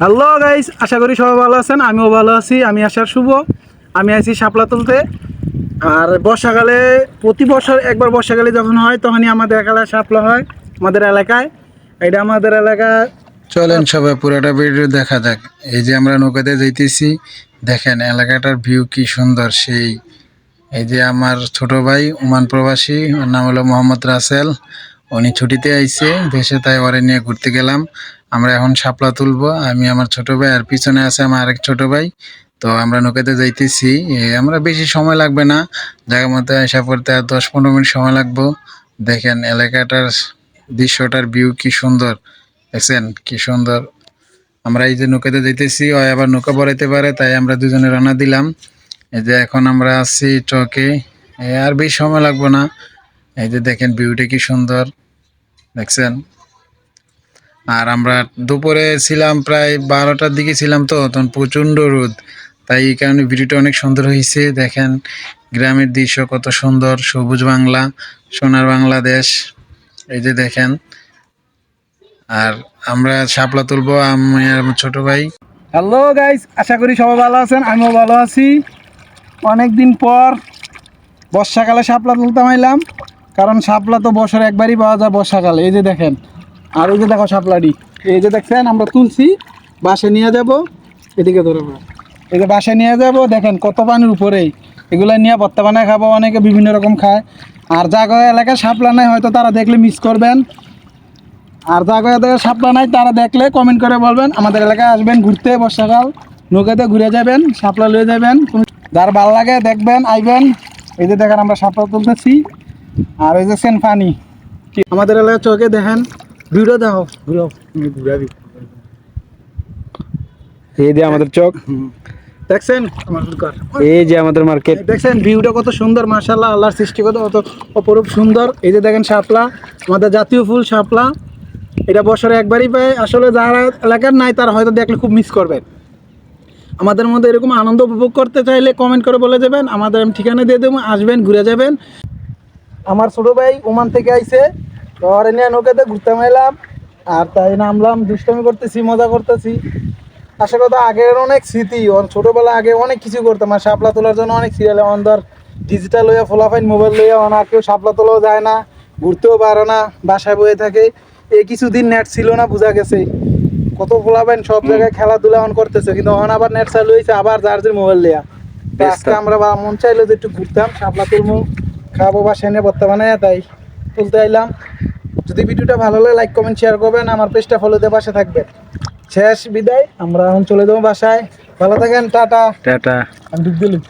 Hello guys, আশা করি সবাই ভালো আছেন, আমিও ভালো আছি, আমি আসার শুভ। আমি আছি শাপলা তুলতে। আর বর্ষাকালে, প্রতি বছর একবার বর্ষাকালে যখন হয়, তখনই আমাদের এলাকায় শাপলা হয়, আমাদের এলাকায়। এটা আমাদের এলাকা চলেন সবাই, পুরোটা ভিডিও দেখা যাক। এই যে আমরা নৌকাতে যাইতেছি, দেখেন এলাকাটার ভিউ কি সুন্দর সেই। এই যে আমার ছোট ভাই ওমান প্রবাসী, ওর নাম হলো মোহাম্মদ রাসেল। উনি ছুটিতে আইছে, দেশে, তাই ওরে নিয়ে ঘুরতে গেলাম। আমরা এখন শাপলা তুলবো। আমি আমার ছোট ভাই আর পিছনে আছে আমার আরেক ছোট ভাই। তো আমরা নৌকাতে যাইতেছি। আমরা বেশি সময় লাগবে না। জায়গার মতো আসা পড়তে আর দশ পনেরো মিনিট সময় লাগবো। দেখেন এলাকাটার দৃশ্যটার ভিউ কি সুন্দর। দেখছেন? কি সুন্দর। আমরা এই যে নৌকাতে যাইতেছি ও আবার নৌকা পড়াইতে পারে, তাই আমরা দুজনে রান্না দিলাম। এই যে এখন আমরা আছি চকে আর বেশি সময় লাগবো না। এই যে দেখেন ভিউটা কি সুন্দর। দেখছেন? আর আমরা দুপুরে ছিলাম প্রায় বারোটার দিকে ছিলাম তো, তখন প্রচণ্ড রোদ। তাই এই কারণে ভিডিওটা অনেক সুন্দর হয়েছে। দেখেন গ্রামের দৃশ্য কত সুন্দর, সবুজ বাংলা, সোনার বাংলাদেশ। এই যে দেখেন, আর আমরা শাপলা তুলবো, আমি আর ছোট ভাই। হ্যালো গাইস আশা করি সবাই ভালো আছেন, আমিও ভালো আছি। অনেক দিন পর বর্ষাকালে শাপলা তুলতাম আইলাম, কারণ শাপলা তো বছর একবারই পাওয়া যায় বর্ষাকালে। এই যে দেখেন আর এই যে দেখো শাপলাটি এই যে দেখছেন, আমরা তুলছি বাসে নিয়ে যাব, এদিকে ধরে। এই যে বাসে নিয়ে যাব, দেখেন কত পানির উপরেই এগুলো নিয়ে ভর্তা বানায় খাব, অনেকে বিভিন্ন রকম খায়। আর জাগো এলাকায় শাপলা নাই, হয়তো তারা দেখলে মিস করবেন। আর জায়গায় জায়গায় সাপলা নাই, তারা দেখলে কমেন্ট করে বলবেন। আমাদের এলাকায় আসবেন ঘুরতে, বর্ষাকাল। নৌকাতে ঘুরে যাবেন সাপলা লয়ে যাবেন। যার ভালো লাগে দেখবেন, আইবেন। এই যে দেখেন আমরা সাপলা তুলতেছি। আর এই যে সেন পানি আমাদের এলাকায় চোখে দেখেন ভিডিও দেখো ঘুরো ঘুরাবি এই যে আমাদের চক। দেখছেন এই যে আমাদের মার্কেট। দেখছেন ভিউটা কত সুন্দর মাশাল্লাহ আল্লাহর সৃষ্টি কত অপরূপ সুন্দর। এই যে দেখেন শাপলা আমাদের জাতীয় ফুল শাপলা। এটা বছরে একবারই পায়। আসলে যারা এলাকার নাই তারা হয়তো দেখলে খুব মিস করবেন। আমাদের মধ্যে এরকম আনন্দ উপভোগ করতে চাইলে কমেন্ট করে বলে যাবেন। আমাদের আমি ঠিকানা দিয়ে দেবো আসবেন ঘুরে যাবেন। আমার ছোটো ভাই ওমান থেকে আইছে। ওরে নিয়ে নৌকাতে ঘুরতে মাইলাম আর তাই নামলাম দুষ্টমি করতেছি মজা করতেছি। আসলে কথা আগের অনেক স্মৃতি ছোটোবেলা আগে অনেক কিছু করতাম আর শাপলা তোলার জন্য অনেক সিরিয়াল এখন ধর ডিজিটাল লইয়া ফোলাফাইন মোবাইল লইয়া আর কেউ শাপলা তোলাও যায় না ঘুরতেও পারে না বাসায় বয়ে থাকে। এই কিছুদিন নেট ছিল না বোঝা গেছে। কত ফোলাফাইন সব জায়গায় খেলাধুলা এখন করতেছে কিন্তু এখন আবার নেট চালু হয়েছে আবার যার যে মোবাইল লিয়া তো আজকে আমরা বা মন চাইলো যে একটু ঘুরতাম শাপলা তুলবো খাব বা সেনে বানায় তাই তুলতে আইলাম। যদি ভিডিওটা ভালো লাগে লাইক কমেন্ট শেয়ার করবেন। আমার পেজটা ফলো দিয়ে পাশে থাকবেন। শেষ বিদায় আমরা এখন চলে যাব বাসায়। ভালো থাকেন টাটা। টাটা। আমি ডুব দিলাম।